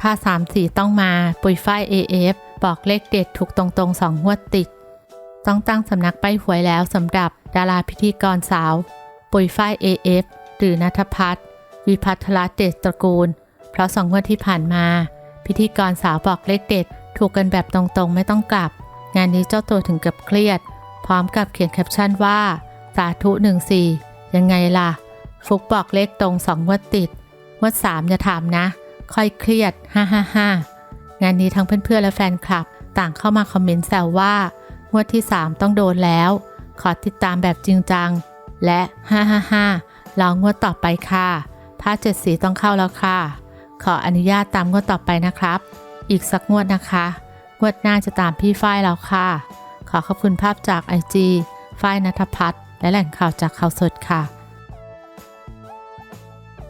ผ้าสามสีต้องมาปุยฝ้าย AF บอกเลขเด็ดถูกตรงๆสองงวดติด ต้องตั้งสำนักใบหวยแล้วสำหรับดาราพิธีกรสาว ปุยฝ้าย AF หรือนัทพัฒน์วิพัฒระเดชตระกูล เพราะสองงวดที่ผ่านมา พิธีกรสาวบอกเลขเด็ด ถูกกันแบบตรงๆไม่ต้องกลับ งานนี้เจ้าตัวถึงกับเครียด พร้อมกับเขียนแคปชั่นว่า สาธุ14ยังไงล่ะ ฟุกบอกเลขตรงสองงวดติดงวดสามอย่าถามนะ ค่อยเครียดฮ่าฮ่าฮ่างานนี้ทั้งเพื่อนๆและแฟนคลับ ต่างเข้ามาคอมเมนต์แซวว่างวดที่ 3 ต้องโดนแล้ว ขอติดตามแบบจริงจัง และฮ่าฮ่าฮ่าลองงวดต่อไปค่ะผ้าเจ็ดสีต้องเข้าแล้วค่ะ ขออนุญาตตามงวดต่อไปนะครับ อีกสักงวดนะคะงวดหน้าจะตามพี่ฝ้ายแล้วค่ะ ขอขอบคุณภาพจากไอจีฝ้ายนัทพัฒน์และแหล่งข่าวจากข่าวสดค่ะ